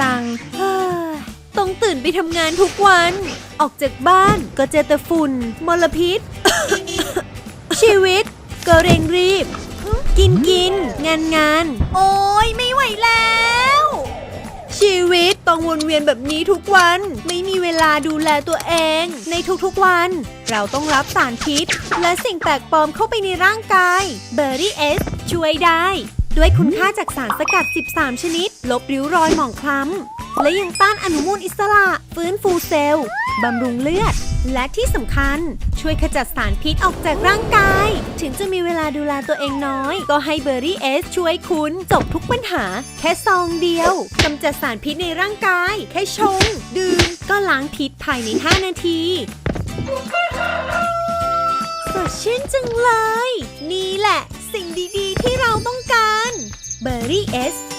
จังเฮ้ยต้องตื่นไปทำงานทุกวัน ออกจากบ้านก็เจอแต่ฝุ่น มลพิษ ชีวิต ก็เร่งรีบ กินกิน งานงาน โอ้ยไม่ไหวแล้ว ชีวิตต้องวนเวียนแบบนี้ทุกวัน ไม่มีเวลาดูแลตัวเอง ในทุกๆวัน เราต้องรับสารพิษ และสิ่งแปลกปลอมเข้าไปในร่างกาย เบอร์รี่เอสช่วยได้ ด้วยคุณค่าจากสารสกัด 13 ชนิด ลบริ้วรอยหมองคล้ำ และยังต้านอนุมูลอิสระ ฟื้นฟูเซลล์ บำรุงเลือด และที่สำคัญ ช่วยขจัดสารพิษออกจากร่างกาย ถึงจะมีเวลาดูแลตัวเองน้อย ก็ให้เบอร์รี่เอสช่วยคุณ จบทุกปัญหา แค่ซองเดียวกำจัดสารพิษในร่างกาย แค่ชง ดื่ม ก็ล้างพิษภายใน 5 นาทีสดชื่นจังเลย นี่แหละ สิ่งดีๆ ที่เราต้องการ Beri es